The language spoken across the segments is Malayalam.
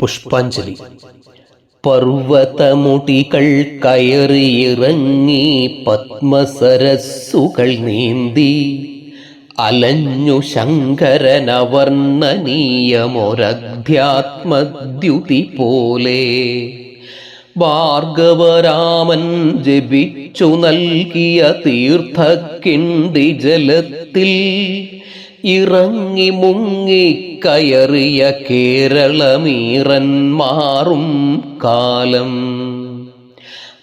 പുഷ്പാഞ്ജലി. പർവതമുടികൾ കയറിയിറങ്ങി പത്മസരസ്സുകൾ നീന്തി. അലഞ്ഞു ശങ്കരനവർണനീയമൊരധ്യാത്മദ്യുതി പോലെ. ഭാർഗവരാമൻ ജപിച്ചു നൽകിയ തീർത്ഥക്കിണ്ടി ജലത്തിൽ ഇറങ്ങി മുങ്ങി കയറിയ കേരളമീറന്മാറും കാലം.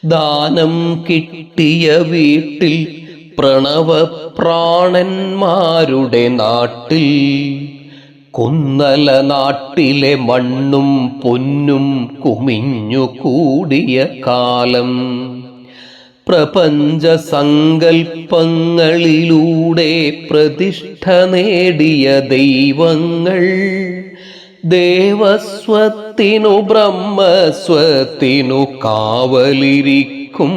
ദാനം കിട്ടിയ വീട്ടിൽ പ്രണവപ്രാണന്മാരുടെ നാട്ടിൽ കുന്നല നാട്ടിലെ മണ്ണും പൊന്നും കുമിഞ്ഞു കൂടിയ കാലം. പ്രപഞ്ച സങ്കൽപ്പങ്ങളിലൂടെ പ്രതിഷ്ഠ നേടിയ ദൈവങ്ങൾ. ദേവസ്വത്തിനു ബ്രഹ്മസ്വത്തിനു കാവലിരിക്കും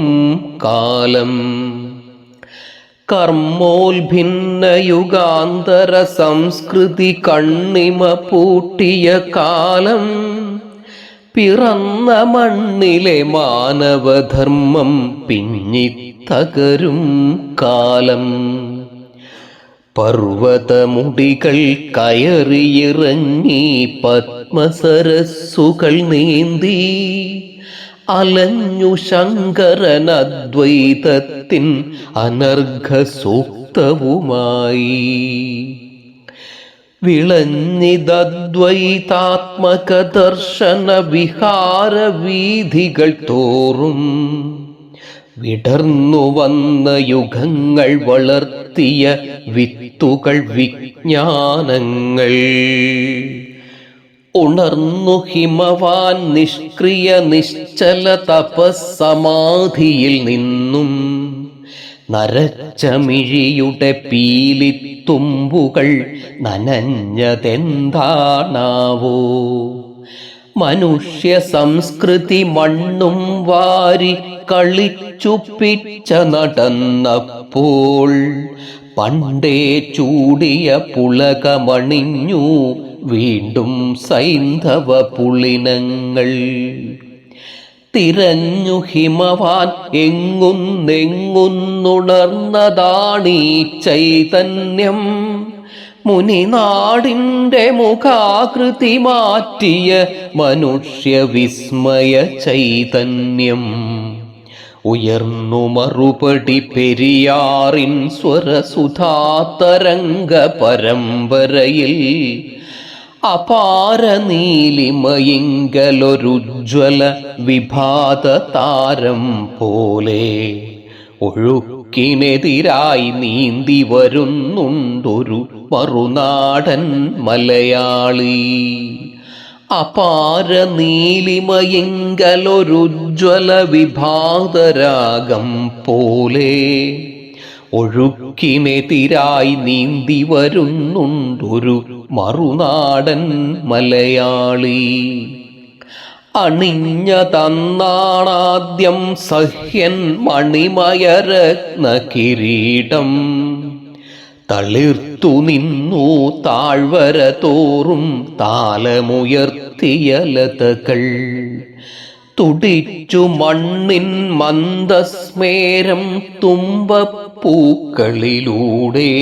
കാലം. കർമ്മോൽഭിന്ന യുഗാന്തര സംസ്കൃതി കണ്ണിമ പൂട്ടിയ കാലം. പിറന്ന മണ്ണിലെ മാനവധർമ്മം പിന്നിത്തകരും കാലം. പർവതമുടികൾ കയറിയിറങ്ങി പത്മസരസ്സുകൾ നീന്തി അലഞ്ഞു ശങ്കരനദ്വൈതത്തിൻ അനർഘസൂക്തവുമായി. അനർഘ സൂക്തവുമായി വിളഞ്ഞിതദ്വൈതാത്മക ദർശന വിഹാര വീഥികൾ തോറും വിടർന്നു വന്ന യുഗങ്ങൾ വളർത്തിയ വിത്തുകൾ വിജ്ഞാനങ്ങൾ. ഉണർന്നു ഹിമവാൻ നിഷ്ക്രിയ നിശ്ചല തപസമാധിയിൽ നിന്നും നരച്ചമിഴിയുടെ പീലിത്തുമ്പുകൾ നനഞ്ഞതെന്താണാവോ? മനുഷ്യ സംസ്കൃതി മണ്ണും വാരി കളിച്ചു പിച്ച നടന്നപ്പോൾ പണ്ടേ ചൂടിയ പുളകമണിഞ്ഞു വീണ്ടും സൈന്ധവ പുളിനങ്ങൾ. തിരഞ്ഞു ഹിമവാൻ എങ്ങും നെങ്ങുന്നുണർന്നതാണീ ചൈതന്യം. മുനിനാടിന്റെ മുഖാകൃതി മാറ്റിയ മനുഷ്യ വിസ്മയ ചൈതന്യം. ഉയർന്നു മറുപടി പെരിയാറിൻ സ്വരസുധാതരംഗ പരമ്പരയിൽ അപാര നീലിമയിങ്കലൊരുജ്വല വിഭാത താരം പോലെ ഒഴുക്കിനെതിരായി നീന്തി വരുന്നുണ്ടൊരു മറുനാടൻ മലയാളി. അപാര നീലിമയിങ്കലൊരുജ്വല വിഭാതരാഗം പോലെ ഒഴുക്കിനെതിരായി നീന്തി വരുന്നുണ്ടൊരു മറുനാടൻ മലയാളി. അണിഞ്ഞ തന്നാണാദ്യം സഹ്യൻ മണിമയരത്ന കിരീടം തളിർത്തു നിന്നു താഴ്വര തോറും താലമുയർത്തിയ ലതകൾ. തുടിച്ചു മണ്ണിൻ മന്ദസ്മേരം തുമ്പപ്പൂക്കളിലൂടെ.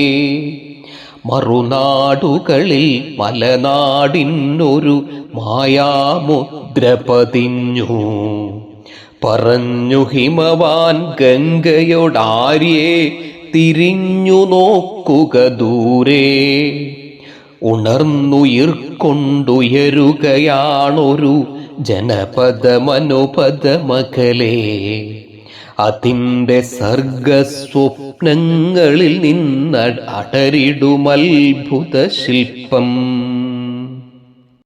മറുനാടുകളിൽ മലനാടിനൊരു മായാമുദ്ര പതിഞ്ഞു പറഞ്ഞു ഹിമവാൻ ഗംഗയോടാര്യേ തിരിഞ്ഞു നോക്കുക ദൂരെ. ഉണർന്നുയിർക്കൊണ്ടുയരുകയാണൊരു ജനപദമനുപദമകലേ. അതിന്റെ സർഗസ്വപ്നങ്ങളിൽ നിന്ന് അടരിടുമത്ഭുത ശില്പം